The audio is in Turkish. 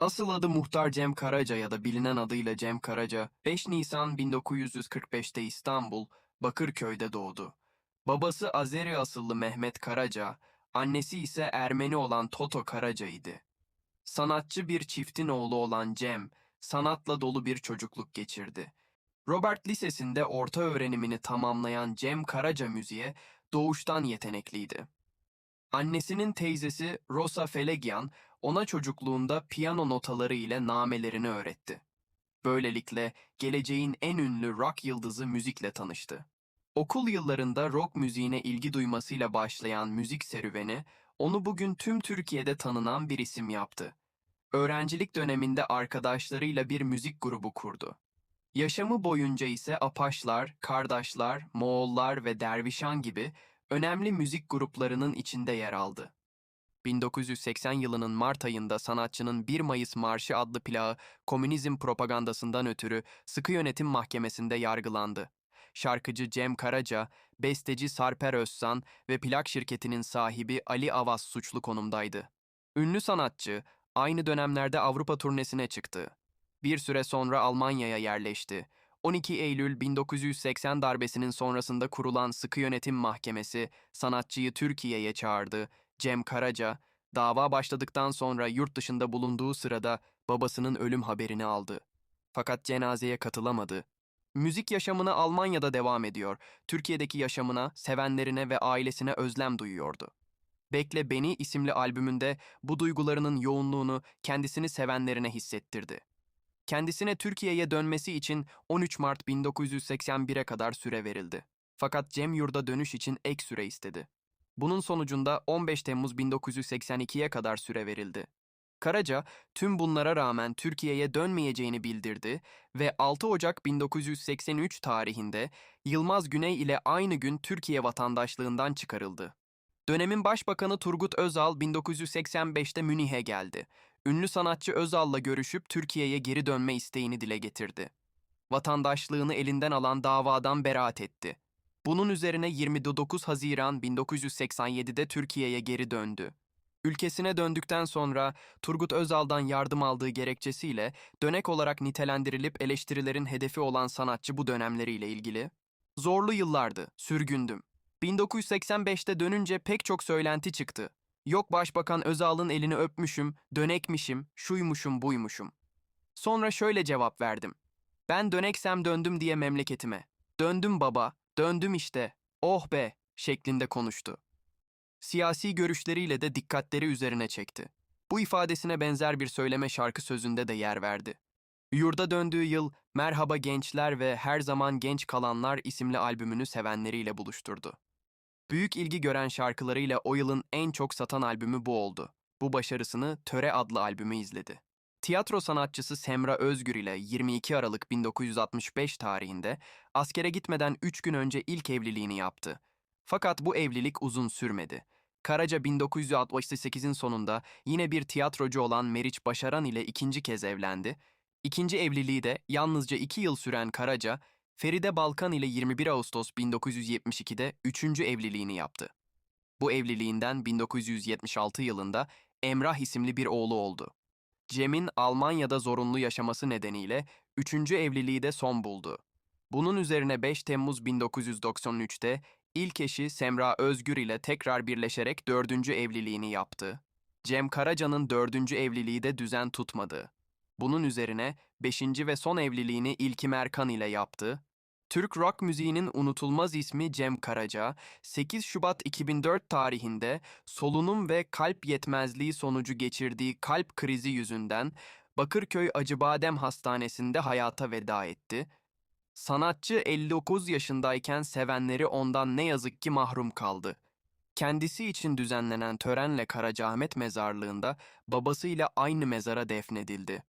Asıl adı Muhtar Cem Karaca ya da bilinen adıyla Cem Karaca, 5 Nisan 1945'te İstanbul, Bakırköy'de doğdu. Babası Azeri asıllı Mehmet Karaca, annesi ise Ermeni olan Toto Karaca idi. Sanatçı bir çiftin oğlu olan Cem, sanatla dolu bir çocukluk geçirdi. Robert Lisesi'nde orta öğrenimini tamamlayan Cem Karaca müziğe doğuştan yetenekliydi. Annesinin teyzesi Rosa Felegyan ona çocukluğunda piyano notaları ile namelerini öğretti. Böylelikle geleceğin en ünlü rock yıldızı müzikle tanıştı. Okul yıllarında rock müziğine ilgi duymasıyla başlayan müzik serüveni onu bugün tüm Türkiye'de tanınan bir isim yaptı. Öğrencilik döneminde arkadaşlarıyla bir müzik grubu kurdu. Yaşamı boyunca ise Apaçlar, Kardeşler, Moğollar ve Dervişan gibi önemli müzik gruplarının içinde yer aldı. 1980 yılının Mart ayında sanatçının 1 Mayıs Marşı adlı plağı komünizm propagandasından ötürü sıkı yönetim mahkemesinde yargılandı. Şarkıcı Cem Karaca, besteci Sarper Özsan ve plak şirketinin sahibi Ali Avaz suçlu konumdaydı. Ünlü sanatçı aynı dönemlerde Avrupa turnesine çıktı. Bir süre sonra Almanya'ya yerleşti. 12 Eylül 1980 darbesinin sonrasında kurulan sıkı yönetim mahkemesi sanatçıyı Türkiye'ye çağırdı. Cem Karaca, dava başladıktan sonra yurt dışında bulunduğu sırada babasının ölüm haberini aldı. Fakat cenazeye katılamadı. Müzik yaşamına Almanya'da devam ediyor. Türkiye'deki yaşamına, sevenlerine ve ailesine özlem duyuyordu. Bekle Beni isimli albümünde bu duygularının yoğunluğunu kendisini sevenlerine hissettirdi. Kendisine Türkiye'ye dönmesi için 13 Mart 1981'e kadar süre verildi. Fakat Cem yurda dönüş için ek süre istedi. Bunun sonucunda 15 Temmuz 1982'ye kadar süre verildi. Karaca tüm bunlara rağmen Türkiye'ye dönmeyeceğini bildirdi ve 6 Ocak 1983 tarihinde Yılmaz Güney ile aynı gün Türkiye vatandaşlığından çıkarıldı. Dönemin Başbakanı Turgut Özal 1985'te Münih'e geldi. Ünlü sanatçı Özal'la görüşüp Türkiye'ye geri dönme isteğini dile getirdi. Vatandaşlığını elinden alan davadan beraat etti. Bunun üzerine 29 Haziran 1987'de Türkiye'ye geri döndü. Ülkesine döndükten sonra Turgut Özal'dan yardım aldığı gerekçesiyle dönek olarak nitelendirilip eleştirilerin hedefi olan sanatçı bu dönemleriyle ilgili. Zorlu yıllardı, sürgündüm. 1985'te dönünce pek çok söylenti çıktı. Yok Başbakan Özal'ın elini öpmüşüm, dönekmişim, şuymuşum buymuşum. Sonra şöyle cevap verdim. Ben döneksem döndüm diye memleketime. Döndüm baba, döndüm işte, oh be şeklinde konuştu. Siyasi görüşleriyle de dikkatleri üzerine çekti. Bu ifadesine benzer bir söyleme şarkı sözünde de yer verdi. Yurda döndüğü yıl Merhaba Gençler ve Her Zaman Genç Kalanlar isimli albümünü sevenleriyle buluşturdu. Büyük ilgi gören şarkılarıyla o yılın en çok satan albümü bu oldu. Bu başarısını Töre adlı albümü izledi. Tiyatro sanatçısı Semra Özgür ile 22 Aralık 1965 tarihinde askere gitmeden 3 gün önce ilk evliliğini yaptı. Fakat bu evlilik uzun sürmedi. Karaca 1968'in sonunda yine bir tiyatrocu olan Meriç Başaran ile ikinci kez evlendi. İkinci evliliği de yalnızca 2 yıl süren Karaca, Feride Balkan ile 21 Ağustos 1972'de üçüncü evliliğini yaptı. Bu evliliğinden 1976 yılında Emrah isimli bir oğlu oldu. Cem'in Almanya'da zorunlu yaşaması nedeniyle üçüncü evliliği de son buldu. Bunun üzerine 5 Temmuz 1993'te ilk eşi Semra Özgür ile tekrar birleşerek dördüncü evliliğini yaptı. Cem Karaca'nın dördüncü evliliği de düzen tutmadı. Bunun üzerine beşinci ve son evliliğini İlkim Erkan ile yaptı. Türk rock müziğinin unutulmaz ismi Cem Karaca, 8 Şubat 2004 tarihinde solunum ve kalp yetmezliği sonucu geçirdiği kalp krizi yüzünden Bakırköy Acıbadem Hastanesi'nde hayata veda etti. Sanatçı 59 yaşındayken sevenleri ondan ne yazık ki mahrum kaldı. Kendisi için düzenlenen törenle Karacaahmet mezarlığında babasıyla aynı mezara defnedildi.